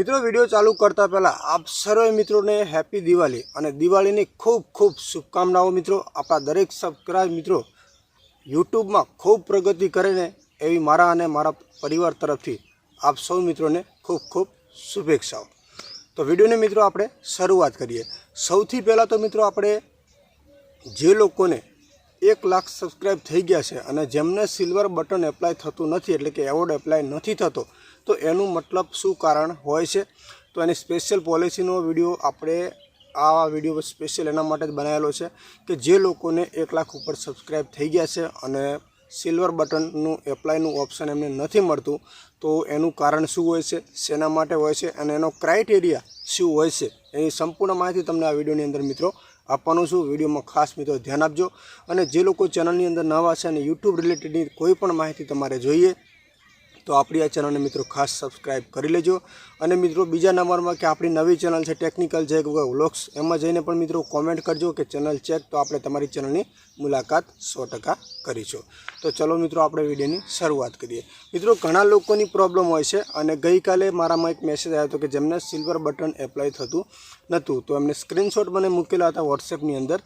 મિત્રો, વીડિયો ચાલુ કરતા પહેલાં આપ સર્વે મિત્રોને હેપી દિવાળી અને દિવાળીની ખૂબ ખૂબ શુભકામનાઓ મિત્રો. આપણા દરેક સબસ્ક્રાઇબ મિત્રો યુટ્યુબમાં ખૂબ પ્રગતિ કરે ને એવી મારા અને મારા પરિવાર તરફથી આપ સૌ મિત્રોને ખૂબ ખૂબ શુભેચ્છાઓ. તો વિડીયોને મિત્રો, આપણે શરૂઆત કરીએ. સૌથી પહેલાં તો મિત્રો, આપણે જે લોકોને એક લાખ સબસ્ક્રાઈબ થઈ ગયા છે અને જેમને સિલ્વર બટન એપ્લાય થતું નથી, એટલે કે એવોર્ડ એપ્લાય નથી થતો, તો એનું મતલબ શું કારણ હોય છે? તો એની સ્પેશિયલ પોલિસીનો વીડિયો આપણે આ વીડિયો સ્પેશિયલ એના માટે જ બનાવેલો છે કે જે લોકોને એક લાખ ઉપર સબસ્ક્રાઈબ થઈ ગયા છે અને સિલ્વર બટનનું એપ્લાયનું ઓપ્શન એમને નથી મળતું, તો એનું કારણ શું હોય છે? શેના માટે હોય છે? અને એનો ક્રાઇટેરિયા શું હોય છે? એની સંપૂર્ણ માહિતી તમને આ વિડીયોની અંદર મિત્રો આપવાનું છું. વિડીયોમાં ખાસ મિત્રો ધ્યાન આપજો. અને જે લોકો ચેનલની અંદર નવા છે અને યુટ્યુબ રિલેટેડની કોઈ પણ માહિતી તમારે જોઈએ તો આપણી આ ચેનલને મિત્રો ખાસ સબસ્ક્રાઇબ કરી લેજો. અને મિત્રો બીજા નંબરમાં કે આપણી નવી ચેનલ છે ટેકનિકલ જે વ્લોગ્સ એમાં જઈને પણ મિત્રો કોમેન્ટ કરજો કે ચેનલ ચેક તો આપણે તમારી ચેનલની મુલાકાત સો ટકા કરીશું. તો ચલો મિત્રો આપણે વિડીયોની શરૂઆત કરીએ. મિત્રો ઘણા લોકોની પ્રોબ્લેમ હોય છે અને ગઈકાલે મારામાં એક મેસેજ આવ્યો હતો કે જેમને સિલ્વર બટન એપ્લાય થતું નહોતું તો એમને સ્ક્રીનશોટ મને મૂકેલા હતા વોટ્સએપની અંદર.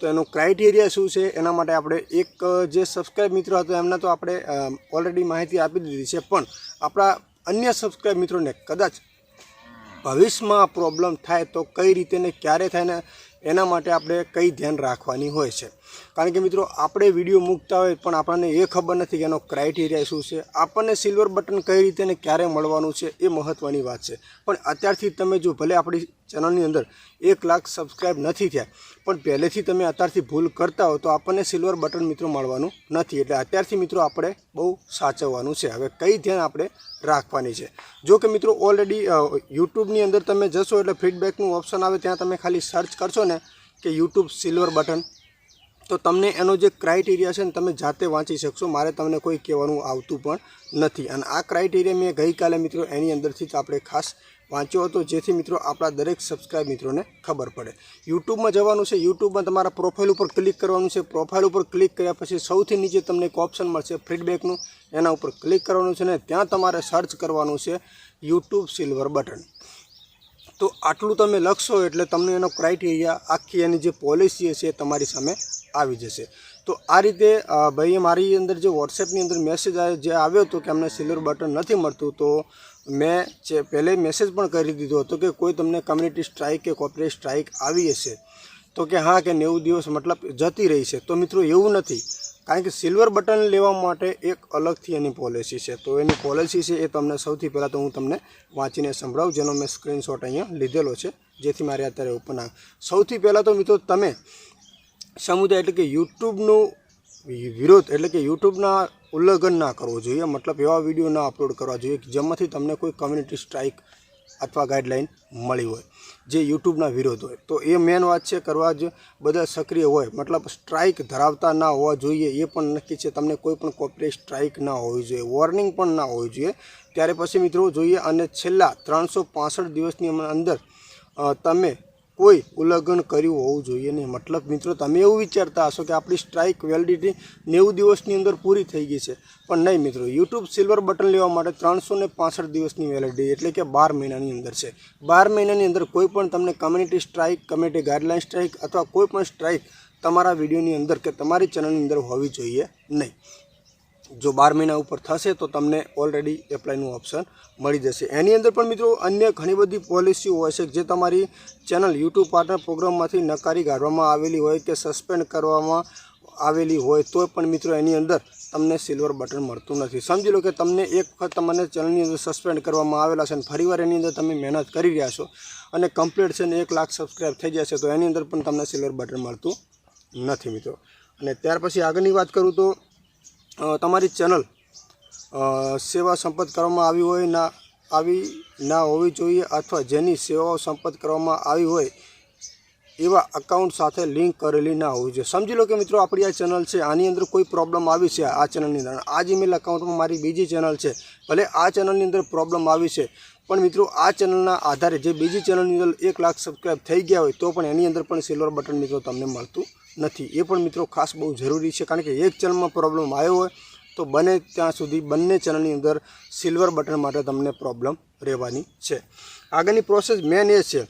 તો એનું ક્રાઇટેરિયા શું છે? એના માટે આપણે એક જે સબસ્ક્રાઈબ મિત્રો હતો, એમને તો આપણે ઓલરેડી માહિતી આપી દીધી છે. પણ આપણા અન્ય સબસ્ક્રાઈબ મિત્રોને કદાચ ભવિષ્યમાં પ્રોબ્લેમ થાય તો કઈ રીતે ને ક્યારે થાય ને એના માટે આપણે કઈ ધ્યાન રાખવાની હોય છે. કારણ કે મિત્રો, આપણે વીડિયો મૂકતા હોય પણ આપણને એ ખબર નથી કે એનો ક્રાઇટેરિયા શું છે. આપણને સિલ્વર બટન કઈ રીતે ને ક્યારે મળવાનું છે એ મહત્ત્વની વાત છે. પણ અત્યારથી તમે જો ભલે આપણી ચેનલની અંદર એક લાખ સબસ્ક્રાઈબ નથી થયા, પણ પહેલેથી તમે અત્યારથી ભૂલ કરતા હો તો આપણને સિલ્વર બટન મિત્રો મળવાનું નથી. એટલે અત્યારથી મિત્રો આપણે બહુ સાચવવાનું છે. હવે કઈ ધ્યાન આપણે રાખવાની છે. જો કે મિત્રો ઓલરેડી યુટ્યુબની અંદર તમે જશો એટલે ફીડબેકનું ઓપ્શન આવે, ત્યાં તમે ખાલી સર્ચ કરશો ને કે યુટ્યુબ સિલ્વર બટન તો તમને એનો જે ક્રાઇટેરિયા છે ને તમે જાતે વાંચી શકશો. મારે તમને કોઈ કહેવાનું આવતું પણ નથી. અને આ ક્રાઇટેરિયા મેં ગઈકાલે મિત્રો એની અંદરથી જ આપણે ખાસ વાંચ્યો હતો. જેથી મિત્રો આપણા દરેક સબસ્ક્રાઇબ મિત્રોને ખબર પડે. યુટ્યુબમાં જવાનું છે. યુટ્યુબમાં તમારા પ્રોફાઇલ ઉપર ક્લિક કરવાનું છે. પ્રોફાઇલ ઉપર ક્લિક કર્યા પછી સૌથી નીચે તમને એક ઓપ્શન મળશે ફીડબેકનું એના ઉપર ક્લિક કરવાનું છે ને ત્યાં તમારે સર્ચ કરવાનું છે યુટ્યુબ સિલ્વર બટન તો આટલું તમે લખશો એટલે તમને એનો ક્રાઇટેરિયા આખી એની જે પોલિસી છે એ તમારી સામે આવી જશે. તો આ રીતે ભાઈએ મારી અંદર જે વોટ્સએપની અંદર મેસેજ જે આવ્યો હતો કે અમને સિલ્વર બટન નથી મળતું, તો મેં જે પહેલે મેસેજ પણ કરી દીધો હતો કે કોઈ તમને કમ્યુનિટી સ્ટ્રાઇક કે કોર્પોરેટ સ્ટ્રાઇક આવી હશે, તો કે હા કે નેવું દિવસ મતલબ જતી રહી છે. તો મિત્રો એવું નથી. કારણ કે સિલ્વર બટન લેવા માટે એક અલગથી એની પોલિસી છે. તો એની પોલિસી છે એ તમને સૌથી પહેલાં તો હું તમને વાંચીને સંભળાવું, જેનો મેં સ્ક્રીનશોટ અહીંયા લીધેલો છે, જેથી મારે અત્યારે ઓપન સૌથી પહેલાં તો મિત્રો તમે સમુદાય એટલે કે યુટ્યુબનું વિરોધ એટલે કે યુટ્યુબના ઉલ્લંઘન ના કરવું જોઈએ. મતલબ એવા વીડિયો ના અપલોડ કરવા જોઈએ જેમાંથી તમને કોઈ કમ્યુનિટી સ્ટ્રાઇક અથવા ગાઈડલાઇન મળી હોય, જે યુટ્યુબના વિરોધ હોય. તો એ મેન વાત છે, કરવા જ બધા સક્રિય હોય. મતલબ સ્ટ્રાઇક ધરાવતા ના હોવા જોઈએ, એ પણ નક્કી છે. તમને કોઈ પણ કોર્પોરેટ સ્ટ્રાઇક ના હોવી જોઈએ વોર્નિંગ પણ ના હોવી જોઈએ. ત્યારે પછી મિત્રો જોઈએ, અને છેલ્લા ત્રણસો દિવસની અંદર તમે કોઈ ઉલ્લંઘન કર્યું હોવું જોઈએ નહીં. મતલબ મિત્રો, તમે એવું વિચારતા હશો કે આપણી સ્ટ્રાઇક વેલિડિટી નેવું દિવસની અંદર પૂરી થઈ ગઈ છે. પણ નહીં મિત્રો, યુટ્યુબ સિલ્વર બટન લેવા માટે ત્રણસો ને દિવસની વેલિડિટી એટલે કે બાર મહિનાની અંદર છે. બાર મહિનાની અંદર કોઈ પણ તમને community strike, community guideline strike અથવા કોઈ પણ સ્ટ્રાઇક તમારા વિડીયોની અંદર કે તમારી ચેનલની અંદર હોવી જોઈએ નહીં. જો બાર મહિના ઉપર થશે તો તમને ઓલરેડી એપ્લાયનું ઓપ્શન મળી જશે. એની અંદર પણ મિત્રો અન્ય ઘણી બધી પોલિસીઓ હોય છે જે તમારી ચેનલ યુટ્યુબ પાર્ટનર પ્રોગ્રામમાંથી નકારી કાઢવામાં આવેલી હોય કે સસ્પેન્ડ કરવામાં આવેલી હોય તો પણ મિત્રો એની અંદર તમને સિલ્વર બટન મળતું નથી. સમજી લો કે તમને એક વખત તમને ચેનલની અંદર સસ્પેન્ડ કરવામાં આવેલા છે અને ફરીવાર એની અંદર તમે મહેનત કરી રહ્યા છો અને કમ્પ્લીટ છે ને એક લાખ સબસ્ક્રાઈબ થઈ જશે તો એની અંદર પણ તમને સિલ્વર બટન મળતું નથી મિત્રો. અને ત્યાર પછી આગળની વાત કરું તો તમારી ચેનલ સેવા સંપત કરવામાં આવી હોય ના, આવી ના હોવી જોઈએ અથવા જેની સેવાઓ સંપત કરવામાં આવી હોય, એવા અકાઉન્ટ સાથે લિંક કરેલી ના હોવી જોઈએ. સમજી લો કે મિત્રો, આપણી આ ચેનલ છે, આની અંદર કોઈ પ્રોબ્લેમ આવી છે આ ચેનલની અંદર. આ જીમેલ અકાઉન્ટમાં મારી બીજી ચેનલ છે. ભલે આ ચેનલની અંદર પ્રોબ્લેમ આવી છે, પણ મિત્રો, આ ચેનલના આધારે જે બીજી ચેનલની અંદર એક લાખ સબસ્ક્રાઈબ થઈ ગયા હોય, તો પણ એની અંદર પણ સિલ્વર બટન મિત્રો તમને મળતું નથી. એ પણ મિત્રો ખાસ બહુ જરૂરી છે કારણ કે એક ચેનલમાં પ્રોબ્લેમ આવ્યો હોય તો બને ત્યાં સુધી બંને ચેનલની અંદર સિલ્વર બટન માટે તમને પ્રોબ્લેમ રહેવાની છે. આગળની પ્રોસેસ મેન એ છે,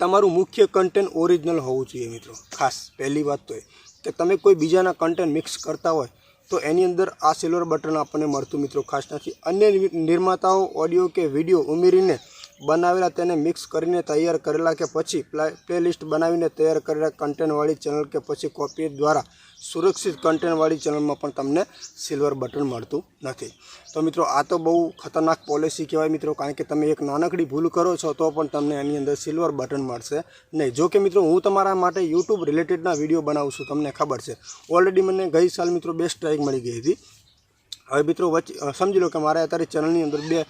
તમારું મુખ્ય કન્ટેન્ટ ઓરિજિનલ હોવું જોઈએ મિત્રો. ખાસ પહેલી વાત તો એ. કે તમે કોઈ બીજાના કન્ટેન્ટ મિક્સ કરતા હોય તો એની અંદર આ સિલ્વર બટન આપણને મળતું મિત્રો ખાસ નથી. અન્ય નિર્માતાઓ ઓડિયો કે વીડિયો ઉમેરીને બનાવેલા તેને મિક્સ કરીને તૈયાર કરેલા કે પછી પ્લેલિસ્ટ બનાવીને તૈયાર કરેલા કન્ટેન્ટવાળી ચેનલ કે પછી કોપી દ્વારા સુરક્ષિત કન્ટેન્ટવાળી ચેનલમાં પણ તમને સિલ્વર બટન મળતું નથી. તો મિત્રો, આ તો બહુ ખતરનાક પોલિસી કહેવાય મિત્રો, કારણ કે તમે એક નાનકડી ભૂલ કરો છો તો પણ તમને એની અંદર સિલ્વર બટન મળશે નહીં. જો કે મિત્રો, હું તમારા માટે યુટ્યુબ રિલેટેડના વીડિયો બનાવું છું, તમને ખબર છે. ઓલરેડી મને ગઈ સાલ મિત્રો બે સ્ટ્રાઇક મળી ગઈ હતી. હવે મિત્રો વચ્ચે સમજી લો કે મારે અત્યારે ચેનલની અંદર બે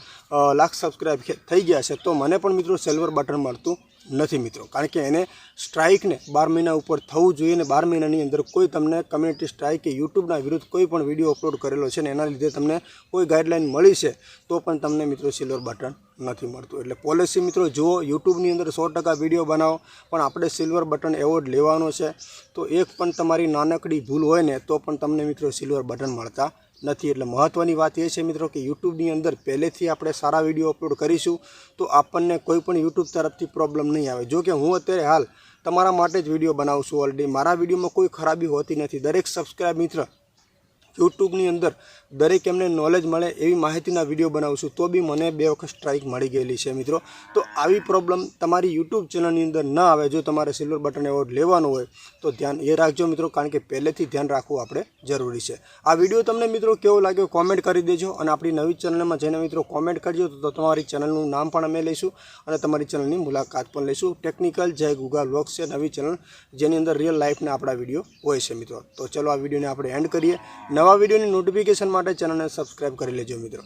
લાખ સબસ્ક્રાઈબ થઈ ગયા છે, તો મને પણ મિત્રો સિલ્વર બટન મળતું નથી મિત્રો. કારણ કે એને સ્ટ્રાઇકને બાર મહિના ઉપર થવું જોઈએ અને બાર મહિનાની અંદર કોઈ તમને કમ્યુનિટી સ્ટ્રાઇક કે યુટ્યુબના વિરુદ્ધ કોઈ પણ વીડિયો અપલોડ કરેલો છે ને એના લીધે તમને કોઈ ગાઈડલાઇન મળી છે, તો પણ તમને મિત્રો સિલ્વર બટન નથી મળતું. એટલે પોલિસી મિત્રો જુઓ યુટ્યુબની અંદર સો ટકા વીડિયો બનાવો, પણ આપણે સિલ્વર બટન એવોર્ડ લેવાનો છે, તો એક પણ તમારી નાનકડી ભૂલ હોય ને તો પણ તમને મિત્રો સિલ્વર બટન મળતા નથી. એટલે મહત્ત્વની વાત એ છે મિત્રો કે યુટ્યુબની અંદર પહેલેથી આપણે સારા વીડિયો અપલોડ કરીશું તો આપણને કોઈ પણ યુટ્યુબ તરફથી પ્રોબ્લેમ નહીં આવે. જો કે હું અત્યારે હાલ તમારા માટે જ વીડિયો બનાવું છું ઓલરેડી. મારા વિડીયોમાં કોઈ ખરાબી હોતી નથી. દરેક સબસ્ક્રાઈબ મિત્ર યુટ્યુબની અંદર દરેક એમને નોલેજ મળે એવી માહિતીના વીડિયો બનાવું છું તો બી મને બે વખત સ્ટ્રાઇક મળી ગયેલી છે મિત્રો. તો આવી પ્રોબ્લેમ તમારી યુટ્યુબ ચેનલની અંદર ન આવે, જો તમારે સિલ્વર બટન એવોર્ડ લેવાનો હોય, તો ધ્યાન એ રાખજો મિત્રો, કારણ કે પહેલેથી ધ્યાન રાખવું આપણે જરૂરી છે. આ વીડિયો તમને મિત્રો કેવો લાગ્યો કોમેન્ટ કરી દેજો, અને આપણી નવી ચેનલમાં જઈને મિત્રો કોમેન્ટ કરજો, તો તમારી ચેનલનું નામ પણ અમે લઈશું, અને તમારી ચેનલની મુલાકાત પણ લઈશું. ટેકનિકલ જય ગુગા વ્લોગ્સ છે નવી ચેનલ જેની અંદર રિયલ લાઈફના આપણા વીડિયો હોય છે મિત્રો. તો ચલો આ વિડીયોને આપણે એન્ડ કરીએ. નવા વિડીયોની નોટિફિકેશન માટે ચેનલને સબસ્ક્રાઈબ કરી લેજો મિત્રો.